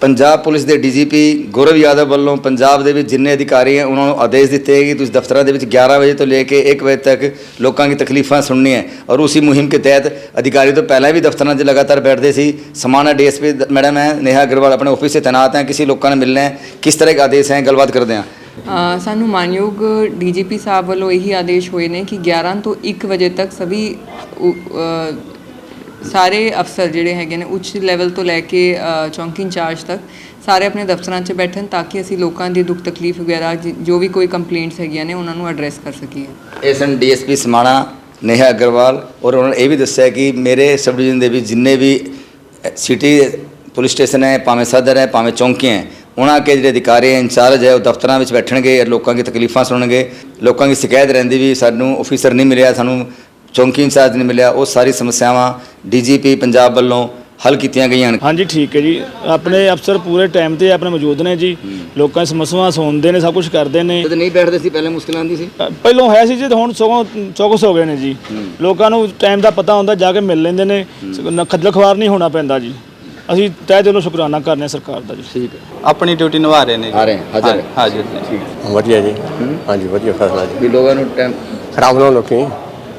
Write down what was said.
Punjab police ਦੇ DGP Gaurav Yadav ਵੱਲੋਂ ਪੰਜਾਬ ਦੇ ਵਿੱਚ ਜਿੰਨੇ ਅਧਿਕਾਰੀ ਹੈ, ਉਹਨਾਂ ਨੂੰ ਆਦੇਸ਼ ਦਿੱਤੇ ਹੈ ਕਿ ਤੁਸੀਂ ਦਫ਼ਤਰਾਂ ਦੇ ਵਿੱਚ 11 ਵਜੇ ਤੋਂ ਲੈ ਕੇ 1 ਵਜੇ ਤੱਕ ਲੋਕਾਂ ਦੀ ਤਕਲੀਫਾਂ ਸੁਣਨੀ ਹੈ। ਔਰ ਉਸੇ ਮੁਹਿੰਮ ਕੇ ਤਹਿਤ ਅਧਿਕਾਰੀ ਤੋਂ ਪਹਿਲਾਂ ਵੀ ਦਫ਼ਤਰਾਂ 'ਚ ਲਗਾਤਾਰ ਬੈਠਦੇ ਸੀ। ਸਮਾਨਾ ਡੀਐਸਪੀ ਮੈਡਮ ਹੈ, ਨੇਹਾ ਅਗਰਵਾਲ ਆਪਣੇ ਆਫਿਸ 'ਤੇ ਤੈਨਾਤ ਹੈ। ਕਿਸੇ ਲੋਕਾਂ ਨਾਲ ਮਿਲਣਾ ਹੈ। ਕਿਸ ਤਰ੍ਹਾਂ ਦੇ ਆਦੇਸ਼ ਹੈ? ਗੱਲਬਾਤ ਕਰਦੇ ਹਾਂ। ਸਾਨੂੰ ਮਾਨਯੋਗ ਡੀਜੀਪੀ ਸਾਹਿਬ ਵੱਲੋਂ ਇਹੀ ਆਦੇਸ਼ ਹੋਏ ਨੇ ਕਿ 11 ਤੋਂ 1 ਵਜੇ ਤੱਕ ਸਭੀ ਸਾਰੇ ਅਫਸਰ ਜਿਹੜੇ ਹੈਗੇ ਨੇ ਉੱਚ ਲੈਵਲ ਤੋਂ ਲੈ ਕੇ ਚੌਂਕੀ ਇੰਚਾਰਜ ਤੱਕ ਸਾਰੇ ਆਪਣੇ ਦਫ਼ਤਰਾਂ 'ਚ ਬੈਠਣ ਤਾਂ ਕਿ ਅਸੀਂ ਲੋਕਾਂ ਦੀ ਦੁੱਖ ਤਕਲੀਫ ਵਗੈਰਾ ਜਿ- ਜੋ ਵੀ ਕੋਈ ਕੰਪਲੇਂਟਸ ਹੈਗੀਆਂ ਨੇ ਉਹਨਾਂ ਨੂੰ ਐਡਰੈਸ ਕਰ ਸਕੀਏ। ਇਸ ਹਨ ਡੀਐਸਪੀ ਸਮਾਣਾ, ਨੇਹਾ ਅਗਰਵਾਲ ਔਰ ਉਹਨਾਂ ਨੇ ਇਹ ਵੀ ਦੱਸਿਆ ਕਿ ਮੇਰੇ ਸਬ ਡਿਵੀਜ਼ਨ ਦੇ ਵਿੱਚ ਜਿੰਨੇ ਵੀ ਸਿਟੀ ਪੁਲਿਸ ਸਟੇਸ਼ਨ ਹੈ, ਭਾਵੇਂ ਸਦਰ ਹੈ, ਭਾਵੇਂ ਚੌਂਕੀਆਂ ਹੈ, ਉਹਨਾਂ ਕੇ ਜਿਹੜੇ ਅਧਿਕਾਰੀ ਹੈ, ਇੰਚਾਰਜ ਹੈ, ਉਹ ਦਫ਼ਤਰਾਂ ਵਿੱਚ ਬੈਠਣਗੇ ਔਰ ਲੋਕਾਂ ਦੀ ਤਕਲੀਫਾਂ ਸੁਣਨਗੇ। ਲੋਕਾਂ ਦੀ ਸ਼ਿਕਾਇਤ ਰਹਿੰਦੀ ਵੀ ਸਾਨੂੰ ਆਫੀਸਰ ਨਹੀਂ ਮਿਲਿਆ, ਸਾਨੂੰ ਚੌਂਕੀ ਇੰਚਾਰਜ ਨਹੀਂ ਮਿਲਿਆ ਉਹ ਸਾਰੀ ਸਮੱਸਿਆਵਾਂ ਡੀਜੀਪੀ ਪੰਜਾਬ ਵੱਲੋਂ ਹੱਲ ਕੀਤੀਆਂ ਗਈਆਂ ਹਨ। ਹਾਂਜੀ ਠੀਕ ਹੈ ਜੀ। ਆਪਣੇ ਅਫਸਰ ਪੂਰੇ ਟਾਈਮ ਤੇ ਆਪਣੇ ਮੌਜੂਦ ਨੇ ਜੀ। ਲੋਕਾਂ ਦੀ ਸਮੱਸਿਆਵਾਂ ਸੁਣਦੇ ਨੇ ਸਭ ਕੁਝ ਕਰਦੇ ਨੇ। ਜਦ ਨਹੀਂ ਬੈਠਦੇ ਸੀ ਪਹਿਲੇ ਮੁਸ਼ਕਿਲ ਆਉਂਦੀ ਸੀ? ਪਹਿਲੋਂ ਹੈ ਸੀ ਜੀ ਤੇ ਹੁਣ ਸਗੋਂ ਚੌਕਸ ਹੋ ਗਏ ਨੇ ਜੀ। ਲੋਕਾਂ ਨੂੰ ਟਾਈਮ ਦਾ ਪਤਾ ਹੁੰਦਾ ਜਾ ਕੇ ਮਿਲ ਲੈਂਦੇ ਨੇ। ਨ- ਖੱਜਲ ਖਵਾਰ ਨਹੀਂ ਹੋਣਾ ਪੈਂਦਾ ਜੀ। ਅਸੀਂ ਤਹਿ ਦਿਲੋਂ ਸ਼ੁਕਰਾਨਾ ਕਰਨੇ ਹਾਂ ਸਰਕਾਰ ਦਾ ਜੀ। ਠੀਕ ਹੈ। ਆਪਣੀ ਡਿਊਟੀ ਨਿਭਾ ਰਹੇ ਨੇ ਜੀ। ਆ ਰਹੇ ਹਾਜ਼ਰ ਹਾਜ਼ਰ ਨੇ। ਵਧੀਆ ਜੀ। ਹਾਂਜੀ ਵਧੀਆ ਫਸਲਾ ਜੀ। ਵੀ ਲੋਕਾਂ ਨੂੰ ਟਾਈਮ ਖਰਾਬ ਨਾ ਲੋਕੀ।